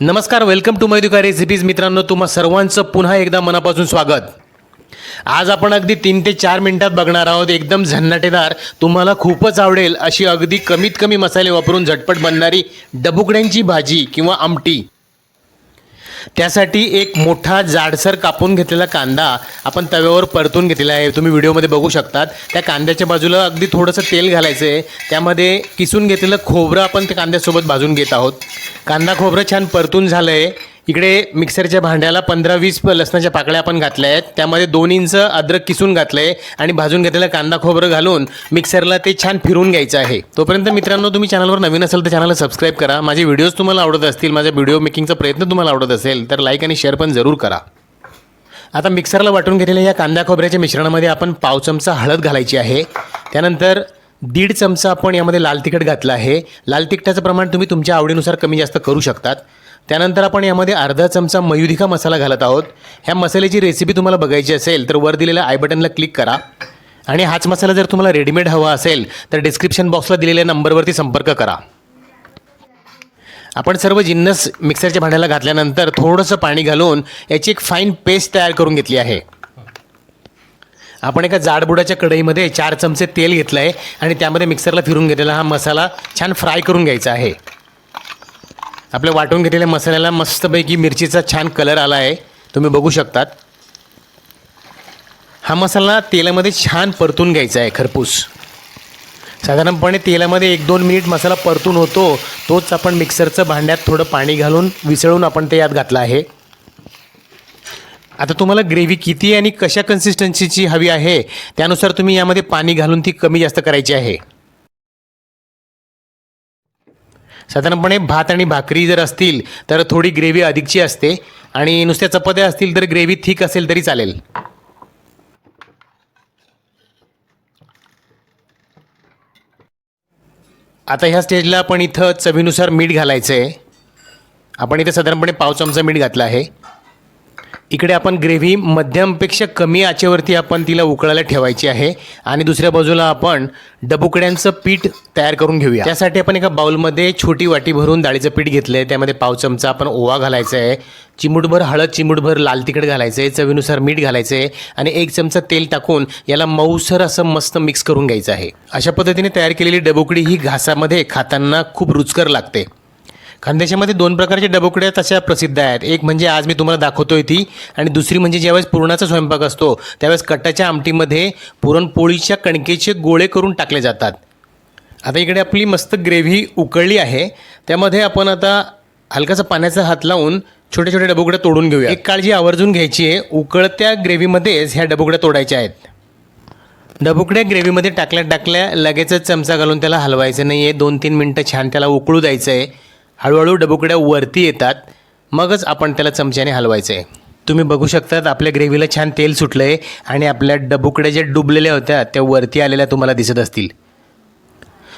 नमस्कार welcome to मैदुका recipes मित्रांनो तुम्हा सर्वांचं पुन्हा एकदा मनापासून स्वागत. आज आपण अगदी तीन ते चार मिनिटात बघणार आहोत. एकदम झन्नाटेदार तुम्हाला खूपच आवडेल अशी अगदी कमीत कमी मसाले वापरून झटपट बनणारी डबुकड्यांची भाजी किंवा आमटी. त्यासाठी एक मोठा जाडसर कापून घेतलेला कांदा आपण तव्यावर परतून घेतलेला आहे. तुम्ही व्हिडिओमध्ये बघू शकतात. त्या कांद्याच्या बाजूला अगदी थोडंसं तेल घालायचं आहे त्यामध्ये किसून घेतलेलं खोबरं आपण त्या कांद्यासोबत भाजून घेत आहोत. कांदा खोबरं छान परतून झालं आहे इकडे मिक्सरच्या भांड्याला पंधरा वीस लसणाच्या पाकळ्या आपण घातल्या आहेत. त्यामध्ये दोन इंच अद्रक किसून घातलं आहे आणि भाजून घेतलेलं कांदा खोबरं घालून मिक्सरला ते छान फिरून घ्यायचं आहे. तोपर्यंत मित्रांनो तुम्ही चॅनलवर नवीन असेल तर चॅनलला सबस्क्राईब करा. माझे व्हिडिओज तुम्हाला आवडत असतील माझ्या व्हिडिओ मेकिंगचा प्रयत्न तुम्हाला आवडत असेल तर लाईक आणि शेअर पण जरूर करा. आता मिक्सरला वाटून घेतलेल्या या कांदा खोबऱ्याच्या मिश्रणामध्ये आपण पाव चमचा हळद घालायची आहे. त्यानंतर दीड चमचा आपण यामध्ये लाल तिखट घातलं आहे. लाल तिखटाचं प्रमाण तुम्ही तुमच्या आवडीनुसार कमी जास्त करू शकतात. त्यानंतर आपण यामध्ये अर्धा चमचा मयुधिका मसाला घालत आहोत. ह्या मसाल्याची रेसिपी तुम्हाला बघायची असेल तर वर दिलेल्या आय बटनला क्लिक करा. आणि हाच मसाला जर तुम्हाला रेडीमेड हवा असेल तर डिस्क्रिप्शन बॉक्सला दिलेल्या नंबरवरती संपर्क करा. आपण सर्व जिन्नस मिक्सरच्या भांड्याला घातल्यानंतर थोडंसं पाणी घालून याची एक फाईन पेस्ट तयार करून घेतली आहे. आपण एका जाडबुडाच्या कढईमध्ये चार चमचे तेल घेतलं आहे आणि त्यामध्ये मिक्सरला फिरून घेतलेला हा मसाला छान फ्राय करून घ्यायचा आहे. आपल्या वाटून घेतलेल्या मसाल्याला मस्तपैकी मिरचीचा छान कलर आला आहे. तुम्ही बघू शकतात. हा मसाला तेलामध्ये छान परतून घ्यायचा आहे खरपूस. साधारणपणे तेलामध्ये एक दोन मिनिट मसाला परतून होतो तोच आपण मिक्सरचं भांड्यात थोडं पाणी घालून विसळून आपण ते यात घातलं आहे. आता तुम्हाला ग्रेव्ही किती आणि कशा कन्सिस्टन्सीची हवी आहे त्यानुसार तुम्ही यामध्ये पाणी घालून ती कमी जास्त करायची आहे. साधारणपणे भात आणि भाकरी जर असतील तर थोडी ग्रेव्ही अधिकची असते. आणि नुसत्या चपात्या असतील तर ग्रेव्ही थिक असेल तरी चालेल. आता ह्या स्टेजला आपण इथं चवीनुसार मीठ घालायचं आहे आपण इथे साधारणपणे पाव चमचा मीठ घातलं आहे. इकडे आपण ग्रेव्ही मध्यमपेक्षा कमी आचेवरती आपण तिला उकळायला ठेवायची आहे. आणि दुसऱ्या बाजूला आपण डबुकड्यांचं पीठ तयार करून घेऊया. त्यासाठी आपण एका बाउलमध्ये छोटी वाटी भरून डाळीचं पीठ घेतलं आहे त्यामध्ये पाव चमचा आपण ओवा घालायचा आहे चिमूटभर हळद चिमूटभर लाल तिखट घालायचं आहे चवीनुसार मीठ घालायचं आहे आणि एक चमचा तेल टाकून याला मऊसर असं मस्त मिक्स करून घ्यायचं आहे. अशा पद्धतीने तयार केलेली डबुकडी ही घासामध्ये खाताना खूप रुचकर लागते. खानदेशामध्ये दोन प्रकारचे डबोकड्या तशा प्रसिद्ध आहेत. एक म्हणजे आज मी तुम्हाला दाखवतोय ती आणि दुसरी म्हणजे ज्यावेळेस पुरणाचा स्वयंपाक असतो त्यावेळेस कटाच्या आमटीमध्ये पुरणपोळीच्या कणकेचे गोळे करून टाकले जातात. आता इकडे आपली मस्त ग्रेव्ही उकळली आहे. त्यामध्ये आपण आता हलकासा पाण्याचा हात लावून छोटे छोटे डबोकड्या तोडून घेऊया एक काळजी आवर्जून घ्यायची आहे. उकळत्या ग्रेव्हीमध्येच ह्या डबोकड्या तोडायच्या आहेत. डबुकड्या ग्रेव्हीमध्ये टाकल्या टाकल्या लगेचच चमचा घालून त्याला हलवायचं नाही आहे दोन तीन मिनटं छान त्याला उकळू द्यायचं आहे हळूहळू डबुकड्या वरती येतात. मगच आपण त्याला चमच्याने हलवायचं. आहे तुम्ही बघू शकतात आपल्या ग्रेव्हीला छान तेल सुटलं आहे आणि आपल्या डबुकड्या ज्या डुबलेल्या होत्या त्या वरती आलेल्या तुम्हाला दिसत असतील.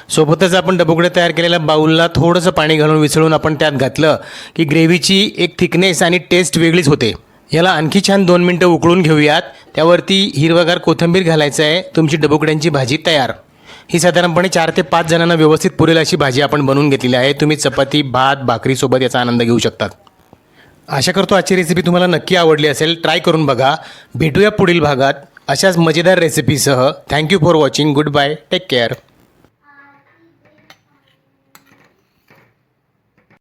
सोबतच आपण डबुकड्या तयार केलेल्या बाऊलला थोडंसं पाणी घालून विसळून आपण त्यात घातलं की ग्रेव्हीची एक थिकनेस आणि टेस्ट वेगळीच होते. याला आणखी छान दोन मिनटं उकळून घेऊयात. त्यावरती हिरवागार कोथिंबीर घालायचं आहे तुमची डबुकड्यांची भाजी तयार. ही साधारणपणे चार ते पाच जणांना व्यवस्थित पुरेल अशी भाजी आपण बनवून घेतलेली आहे. तुम्ही चपाती भात भाकरीसोबत याचा आनंद घेऊ शकतात. आशा करतो आजची रेसिपी तुम्हाला नक्की आवडली असेल. ट्राय करून बघा. भेटूया पुढील भागात. अशाच मजेदार रेसिपीसह thank you for watching goodbye take care